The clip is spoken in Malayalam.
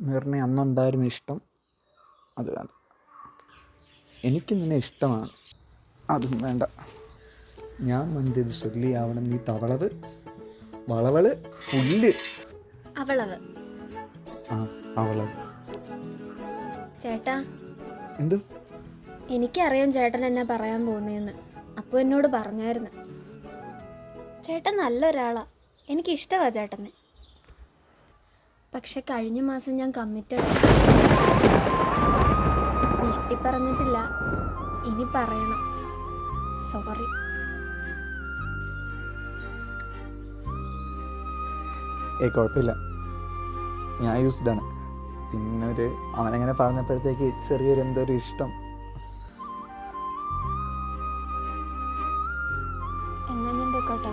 മെറിനെ അന്നുണ്ടായിരുന്ന ഇഷ്ടം അത് വേണ്ട എനിക്ക് നിന്നെ ഇഷ്ടമാണ്. അതും വേണ്ട. ഞാൻ മന്തിയത് ചൊല്ലിയാവണം. നീ തവളവ് വളവൾ പുല്ല്. അവളവ്. ആ അവളവ്. ചേട്ടാ. എന്തു? എനിക്കറിയാം ചേട്ടൻ എന്നെ പറയാൻ പോകുന്നതെന്ന് അപ്പോൾ എന്നോട് പറഞ്ഞായിരുന്നു. ചേട്ടൻ നല്ലൊരാളാ. എനിക്കിഷ്ടമാ ചേട്ടനെ. പക്ഷെ കഴിഞ്ഞ മാസം ഞാൻ കമ്മിറ്റഡ് വീട്ടിൽ പറഞ്ഞിട്ടില്ല ഇനി പറയണം. സോറി ഏ കുഴപ്പമില്ല. ഞാൻ യൂസ്ഡ് ആണ്. പിന്നെ ഒരു അവനങ്ങനെ പറഞ്ഞപ്പോഴത്തേക്ക് ചെറിയൊരു എന്തോ ഒരു ഇഷ്ടം. എന്നാ ഞാൻ പോയിക്കോട്ടെ.